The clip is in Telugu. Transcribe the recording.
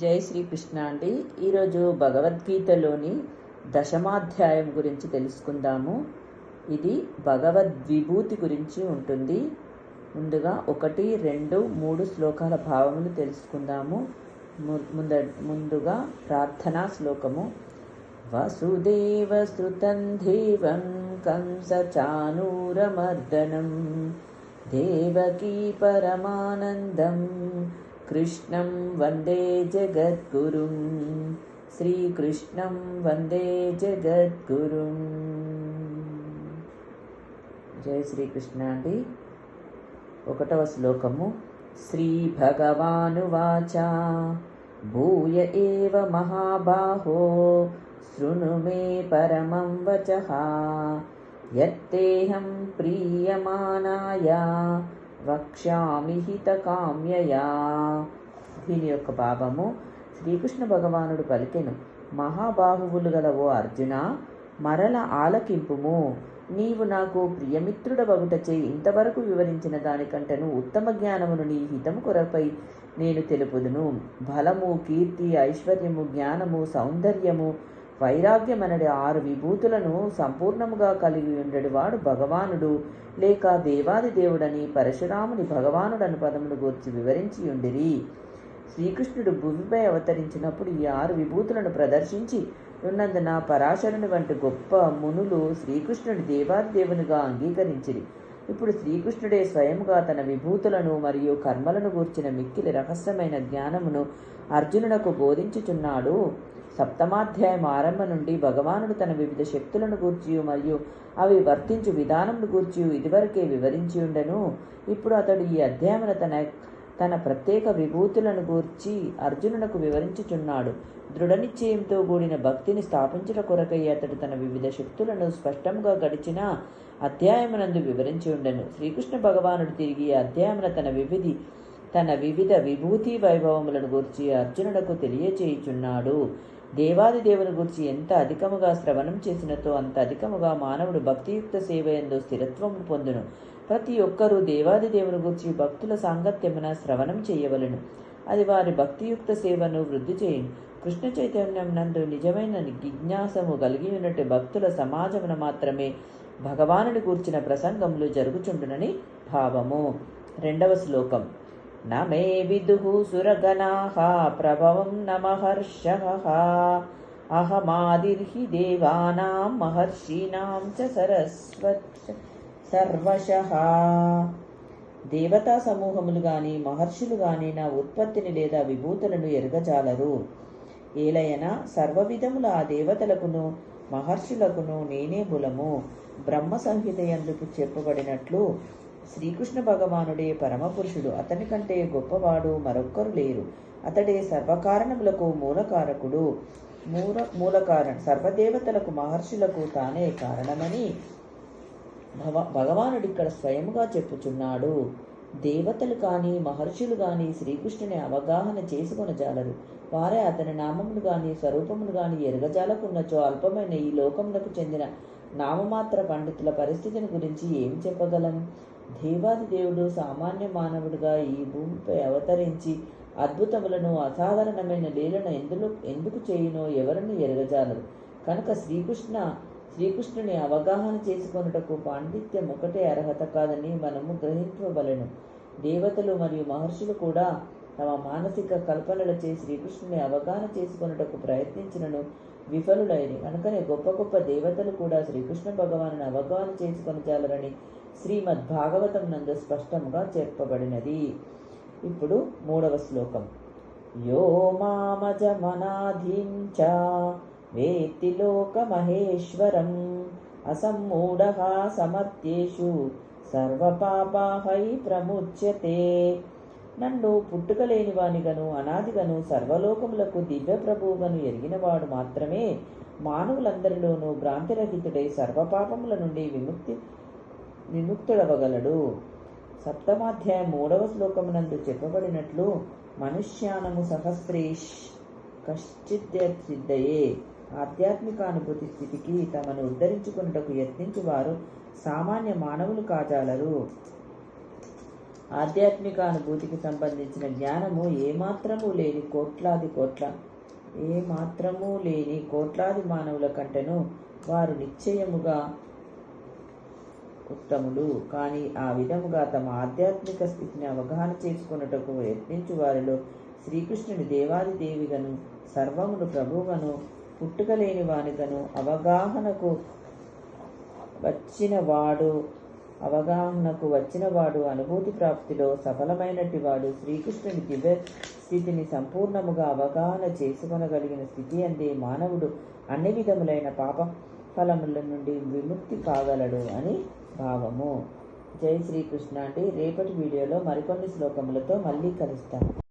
జై శ్రీకృష్ణ అండి. ఈరోజు భగవద్గీతలోని దశమాధ్యాయం గురించి తెలుసుకుందాము. ఇది భగవద్విభూతి గురించి ఉంటుంది. ముందుగా ఒకటి రెండు మూడు శ్లోకాల భావములు తెలుసుకుందాము. ము- ముంద ముందుగా ప్రార్థనా శ్లోకము. వసుదేవసుతం దేవం కంసచానూరమర్దనం దేవకీ పరమానందం. కృష్ణం వందే జగద్గురుం. శ్రీకృష్ణం వందే జగద్గురుం. జయ శ్రీకృష్ణ అండి. ఒకటవ శ్లోకము. శ్రీ భగవానువాచ భూయ ఏవ మహాబాహో. శృణు మే పరమం వచః. యత్తేహం ప్రీయమానాయ. వక్ష్యామి హితకామ్యయా. దీని యొక్క భావము శ్రీకృష్ణ భగవానుడు పలికెను. మహాబాహువులు గల ఓ అర్జున మరల ఆలకింపుము. నీవు నాకు ప్రియమిత్రుడ బగుటచే ఇంతవరకు వివరించిన దానికంటను ఉత్తమ జ్ఞానమును నీ హితము కొరపై నేను తెలుపుదును. బలము కీర్తి ఐశ్వర్యము జ్ఞానము సౌందర్యము వైరాగ్యమనడి ఆరు విభూతులను సంపూర్ణముగా కలిగి ఉండేవాడు భగవానుడు. లేక దేవాది దేవుడని పరశురాముని భగవానుడను పదమును గూర్చి వివరించి ఉండిరి. శ్రీకృష్ణుడు భూమిపై అవతరించినప్పుడు ఈ ఆరు విభూతులను ప్రదర్శించి ఉన్నందున పరాశరుని వంటి గొప్ప మునులు శ్రీకృష్ణుడి దేవాది దేవునిగా అంగీకరించిరి. ఇప్పుడు శ్రీకృష్ణుడే స్వయంగా తన విభూతులను మరియు కర్మలను గూర్చిన మిక్కిలి రహస్యమైన జ్ఞానమును అర్జునునకు బోధించుచున్నాడు. సప్తమాధ్యాయం ఆరంభం నుండి భగవానుడు తన వివిధ శక్తులను గూర్చి మరియు అవి వర్తించు విధానమును గూర్చి ఇదివరకే వివరించి ఉండెను. ఇప్పుడు అతడు ఈ అధ్యాయమున తన తన ప్రత్యేక విభూతులను గూర్చి అర్జునునకు వివరించుచున్నాడు. దృఢనిశ్చయంతో కూడిన భక్తిని స్థాపించట కొరకై అతడు తన వివిధ శక్తులను స్పష్టంగా గడిచిన అధ్యాయమునందు వివరించి ఉండెను. శ్రీకృష్ణ భగవానుడు తిరిగి అధ్యాయమున తన వివిధి తన వివిధ విభూతి వైభవములను గూర్చి అర్జునుడకు తెలియచేయుచున్నాడు. దేవాది దేవుని గురించి ఎంత అధికముగా శ్రవణం చేసినతో అంత అధికముగా మానవుడు భక్తియుక్త సేవ ఎందు స్థిరత్వము పొందును. ప్రతి ఒక్కరూ దేవాది దేవుని గురించి భక్తుల సాంగత్యమున శ్రవణం చేయవలెను. అది వారి భక్తియుక్త సేవను వృద్ధి చేయును. కృష్ణ చైతన్యం నందు నిజమైన జిజ్ఞాసము కలిగి ఉన్నట్టు భక్తుల సమాజమున మాత్రమే భగవానుడి గూర్చిన ప్రసంగములు జరుగుచుండునని భావము. రెండవ శ్లోకం. न मे विदुः सुरगणाः प्रभवं न महर्षः अहमादिर्हि देवानां महर्षीणां च सरस्वत् సర్వశః దేవతా సమూహములు గాని మహర్షులు గాని నా ఉత్పత్తిని లేదా విభూతులను ఎరగజాలరు ఏలయన సర్వవిధముల ఆ దేవతలకును మహర్షులకును నేనే మూలము బ్రహ్మ సంహిత ఎందుకు చెప్పబడినట్లు శ్రీకృష్ణ భగవానుడే పరమపురుషుడు. అతని కంటే గొప్పవాడు మరొక్కరు లేరు. అతడే సర్వకారణములకు మూలకారకుడు. మూల మూలకారణ సర్వదేవతలకు మహర్షులకు తానే కారణమని భవ భగవానుడు ఇక్కడ స్వయముగా చెప్పుచున్నాడు. దేవతలు కానీ మహర్షులు కానీ శ్రీకృష్ణుని అవగాహన చేసుకొనజాలరు. వారే అతని నామములు కానీ స్వరూపములు కానీ ఎరగజాలకున్నచో అల్పమైన ఈ లోకములకు చెందిన నామమాత్ర పండితుల పరిస్థితిని గురించి ఏం చెప్పగలం? దేవాది దేవుడు సామాన్య మానవుడిగా ఈ భూమిపై అవతరించి అద్భుతములను అసాధారణమైన లీలను ఎందులో ఎందుకు చేయునో ఎవరిని ఎరగజాలరు? కనుక శ్రీకృష్ణ శ్రీకృష్ణుని అవగాహన చేసుకొనుటకు పాండిత్యం ఒకటే అర్హత కాదని మనము గ్రహించవలను. దేవతలు మరియు మహర్షులు కూడా తమ మానసిక కల్పనలచే శ్రీకృష్ణుని అవగాహన చేసుకొనుటకు ప్రయత్నించినను విఫలులైన కనుకనే గొప్ప గొప్ప దేవతలు కూడా శ్రీకృష్ణ భగవాను అవగాహన చేసుకొనజాలరని శ్రీమద్ భాగవతం నందు స్పష్టంగా చెప్పబడినది. ఇప్పుడు మూడవ శ్లోకం. యో మామజమనాధీం వేత్తి లోకమహేశ్వరం అసమ్మూఢ సమర్థ్యేషు సర్వపాపాహై ప్రముచ్యతే నన్ను పుట్టుకలేని వానిగను అనాదిగను సర్వలోకములకు దివ్య ప్రభువుగను ఎరిగినవాడు మాత్రమే మానవులందరిలోనూ భ్రాంతిరహితుడై సర్వపాపముల నుండి విముక్తి విముక్తుడవగలడు. సప్తమాధ్యాయం మూడవ శ్లోకమునందు చెప్పబడినట్లు మనుష్యానము సహస్రేష్ కశ్చిద్యసిద్ధయే. ఆధ్యాత్మికానుభూతి స్థితికి తమను ఉద్ధరించుకున్నటకు యత్నించువారు సామాన్య మానవులు కాజాలరు. ఆధ్యాత్మిక అనుభూతికి సంబంధించిన జ్ఞానము ఏమాత్రము లేని కోట్లాది కోట్ల ఏ మాత్రము లేని కోట్లాది మానవుల కంటేను వారు నిశ్చయముగా ఉత్తములు. కానీ ఆ విధముగా తమ ఆధ్యాత్మిక స్థితిని అవగాహన చేసుకున్నటకు యత్నించు వారిలో శ్రీకృష్ణుని దేవాది దేవిగను సర్వమును ప్రభువుగను పుట్టుకలేని వానిగను అవగాహనకు వచ్చినవాడు అవగాహనకు వచ్చిన వాడు అనుభూతి ప్రాప్తిలో సఫలమైనటి వాడు శ్రీకృష్ణుని దివ్య స్థితిని సంపూర్ణముగా అవగాహన చేసుకొనగలిగిన స్థితి అందే మానవుడు అన్ని విధములైన పాప ఫలముల నుండి విముక్తి కాగలడు అని భావము. జై శ్రీకృష్ణ అండి. రేపటి వీడియోలో మరికొన్ని శ్లోకములతో మళ్ళీ కలుస్తాను